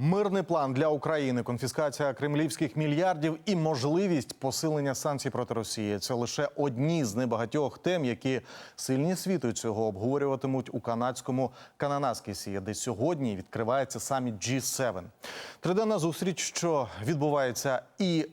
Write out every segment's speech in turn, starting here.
Мирний план для України, конфіскація кремлівських мільярдів і можливість посилення санкцій проти Росії це лише одні з небагатьох тем, які сильні світу цього обговорюватимуть у канадському Кананаскісі, де сьогодні відкривається саміт G7. Триденна зустріч, що відбувається і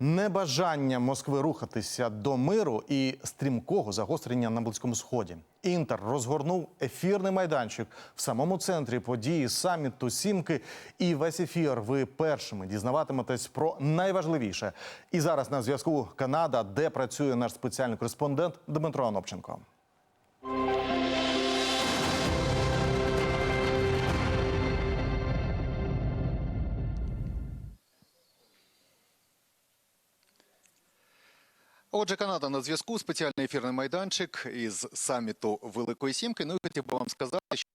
Небажання Москви рухатися до миру і стрімкого загострення на близькому сході. Інтер розгорнув ефірний майданчик в самому центрі події саміту Сімки. І весь ефір ви першими дізнаватиметесь про найважливіше. І зараз на зв'язку Канада, де працює наш спеціальний кореспондент Дмитро Анопченко. Отже, Канада на зв'язку. Спеціальний ефірний майданчик із саміту Великої Сімки. Ну і хотів би вам сказати, що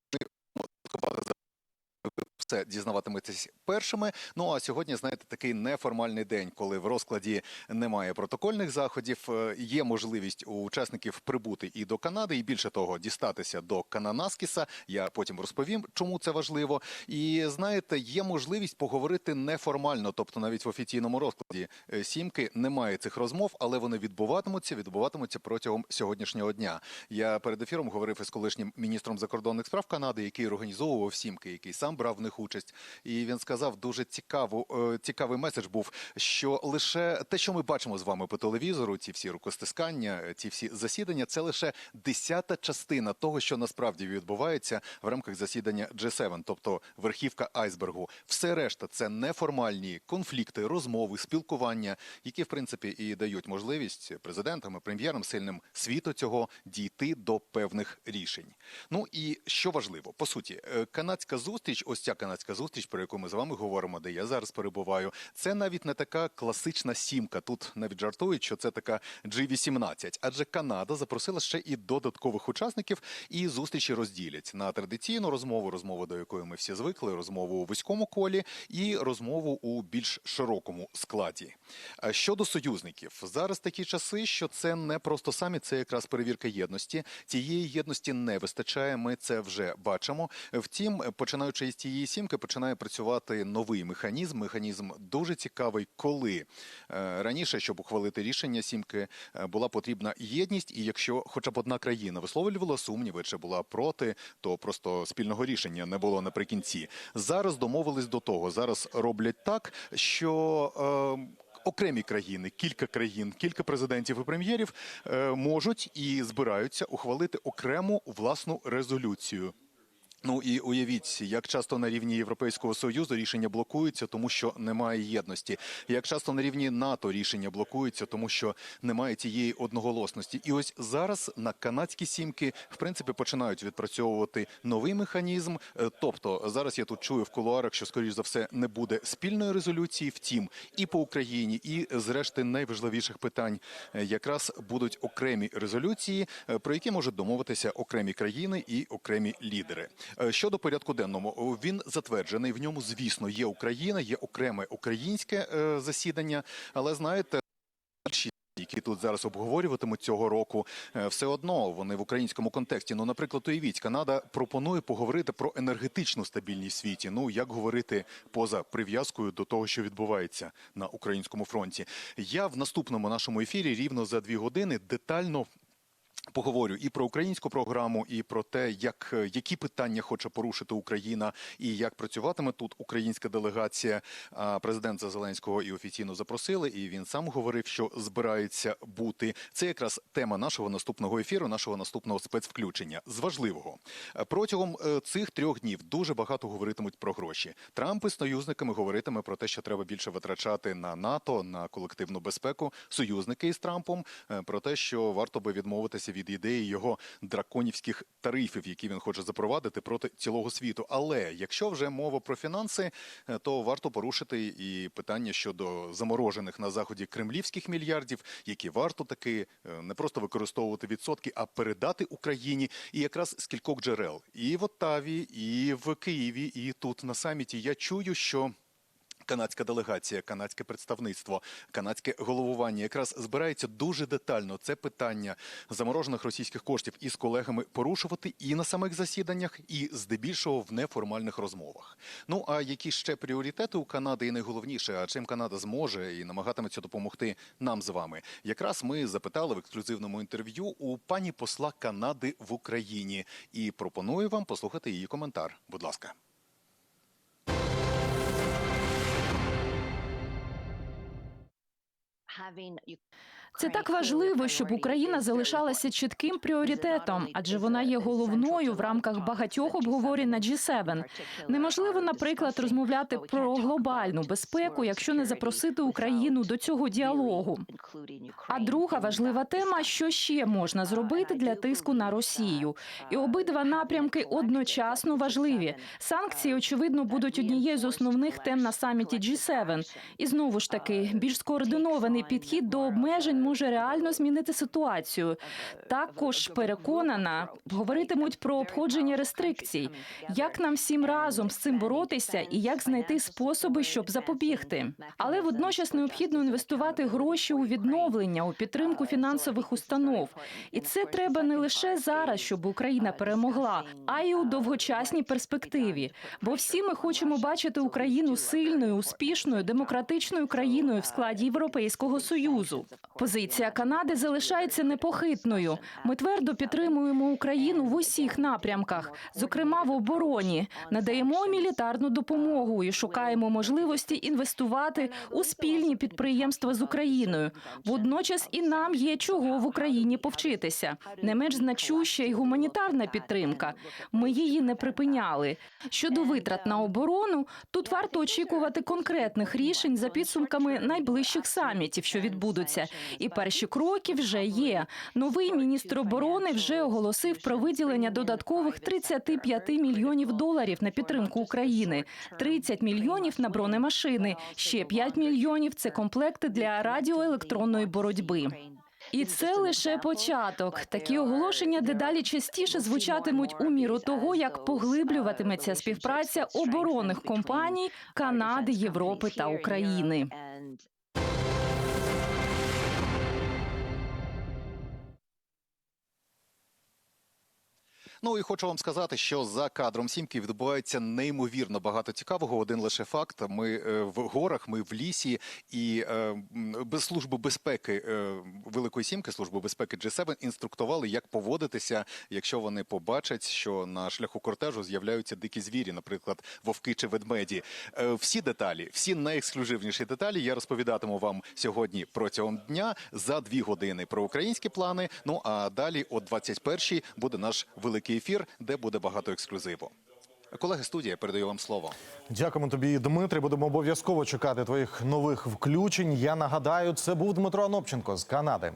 все дізнаватиметесь першими. Ну а сьогодні, знаєте, такий неформальний день, коли в розкладі немає протокольних заходів. е, Є можливість у учасників прибути і до Канади, і більше того, дістатися до Кананаскіса. Я потім розповім, чому це важливо. І знаєте, є можливість поговорити неформально, тобто навіть в офіційному розкладі е, сімки немає цих розмов, але вони відбуватимуться, відбуватимуться протягом сьогоднішнього дня. Я перед ефіром говорив із колишнім міністром закордонних справ Канади, який організовував сімки, який сам брав в них участь. І він сказав дуже цікаву, е, цікавий меседж був, що лише те, що ми бачимо з вами по телевізору, ці всі рукостискання, ці всі засідання, це лише десята частина того, що насправді відбувається в рамках засідання G7, тобто верхівка айсбергу. Все решта це неформальні конфлікти, розмови, спілкування, які в принципі і дають можливість президентам і прем'єрам сильним світу цього дійти до певних рішень. Ну і що важливо, по суті, е, канадська зустріч, ось ця канадська зустріч, про яку ми з вами говоримо, де я зараз перебуваю, це навіть не така класична сімка. Тут навіть жартують, що це така G18, адже Канада запросила ще і додаткових учасників, і зустрічі розділять на традиційну розмову, розмову до якої ми всі звикли, розмову у вузькому колі і розмову у більш широкому складі. Щодо союзників, зараз такі часи, що це не просто самі, це якраз перевірка єдності. Цієї єдності не вистачає. Ми це вже бачимо. Втім, починаючи із цієї сімки, починає працювати новий механізм. Механізм дуже цікавий, коли е, раніше, щоб ухвалити рішення сімки, е, була потрібна єдність, і якщо хоча б одна країна висловлювала сумніви чи була проти, то просто спільного рішення не було наприкінці. Зараз домовились до того. Зараз роблять так, що. Е, Окремі країни, кілька країн, кілька президентів і прем'єрів е, можуть і збираються ухвалити окрему власну резолюцію. Ну і уявіть, як часто на рівні Європейського союзу рішення блокуються, тому що немає єдності. Як часто на рівні НАТО рішення блокуються, тому що немає тієї одноголосності. І ось зараз на канадські сімки в принципі починають відпрацьовувати новий механізм. Е, Тобто зараз я тут чую в кулуарах, що скоріш за все не буде спільної резолюції. Втім, і по Україні, і зрешти найважливіших питань е, якраз будуть окремі резолюції, е, про які можуть домовитися окремі країни і окремі лідери. Е, Щодо порядку денному, він затверджений. В ньому, звісно, є Україна, є окреме українське е, засідання, але знаєте. Які тут зараз обговорюватимуть цього року, е, все одно вони в українському контексті. Ну, наприклад, уявіть, Канада пропонує поговорити про енергетичну стабільність в світі. Ну як говорити поза прив'язкою до того, що відбувається на українському фронті. Я в наступному нашому ефірі рівно за дві години детально Поговорю і про українську програму, і про те, як які питання хоче порушити Україна, і як працюватиме тут українська делегація. Президента Зеленського і офіційно запросили, і він сам говорив, що збирається бути. Це якраз тема нашого наступного ефіру, нашого наступного спецвключення. З важливого Е, протягом е, цих трьох днів дуже багато говоритимуть про гроші. Трамп із союзниками говоритиме про те, що треба більше витрачати на НАТО, на колективну безпеку. Союзники із Трампом е, про те, що варто би відмовитися від ідеї його драконівських тарифів, які він хоче запровадити проти цілого світу. Але якщо вже мова про фінанси, е, то варто порушити і питання щодо заморожених на заході кремлівських мільярдів, які варто таки е, не просто використовувати відсотки, а передати Україні. І якраз з кількох джерел і в Оттаві, і в Києві, і тут на саміті я чую, що. Канадська делегація, канадське представництво, канадське головування якраз збирається дуже детально це питання заморожених російських коштів із колегами порушувати і на самих засіданнях, і здебільшого в неформальних розмовах. Ну а які ще пріоритети у Канади, і найголовніше, а чим Канада зможе і намагатиметься допомогти нам з вами? Якраз ми запитали в ексклюзивному інтерв'ю у пані посла Канади в Україні і пропоную вам послухати її коментар. Будь ласка. having you Це так важливо, щоб Україна залишалася чітким пріоритетом, адже вона є головною в рамках багатьох обговорень на G7. Неможливо, наприклад, розмовляти про глобальну безпеку, якщо не запросити Україну до цього діалогу. А друга важлива тема, що ще можна зробити для тиску на Росію. І обидва напрямки одночасно важливі. Санкції, очевидно, будуть однією з основних тем на саміті G7. І знову ж таки, більш скоординований підхід до обмежень може реально змінити ситуацію. Також переконана, говоритимуть про обходження рестрикцій. Як нам всім разом з цим боротися і як знайти способи, щоб запобігти. Але водночас необхідно інвестувати гроші у відновлення, у підтримку фінансових установ. І це треба не лише зараз, щоб Україна перемогла, а й у довгочасній перспективі. Бо всі ми хочемо бачити Україну сильною, успішною, демократичною країною в складі Європейського союзу. Позиція Канади залишається непохитною. Ми твердо підтримуємо Україну в усіх напрямках, зокрема в обороні, надаємо мілітарну допомогу і шукаємо можливості інвестувати у спільні підприємства з Україною. Водночас і нам є чого в Україні повчитися. Не менш значуща й гуманітарна підтримка. Ми її не припиняли. Щодо витрат на оборону, тут варто очікувати конкретних рішень за підсумками найближчих самітів, що відбудуться. І перші кроки вже є. Новий міністр оборони вже оголосив про виділення додаткових 35 мільйонів доларів на підтримку України, 30 мільйонів на бронемашини, ще 5 мільйонів це комплекти для радіоелектронної боротьби. І це лише початок. Такі оголошення дедалі частіше звучатимуть у міру того, як поглиблюватиметься співпраця оборонних компаній Канади, Європи та України. Ну і хочу вам сказати, що за кадром сімки відбувається неймовірно багато цікавого. Один лише факт: ми е, в горах, ми в лісі, і е, без служби безпеки е, Великої Сімки, служби безпеки G7 інструктували, як поводитися, якщо вони побачать, що на шляху кортежу з'являються дикі звірі, наприклад, вовки чи ведмеді. Всі деталі, всі найексклюзивніші деталі я розповідатиму вам сьогодні протягом дня за дві години про українські плани. Ну а далі о 21-й буде наш великий ефір, де буде багато ексклюзиву. Колеги студія, передаю вам слово. Дякуємо тобі, Дмитрий. Будемо обов'язково чекати твоїх нових включень. Я нагадаю, це був Дмитро Анопченко з Канади.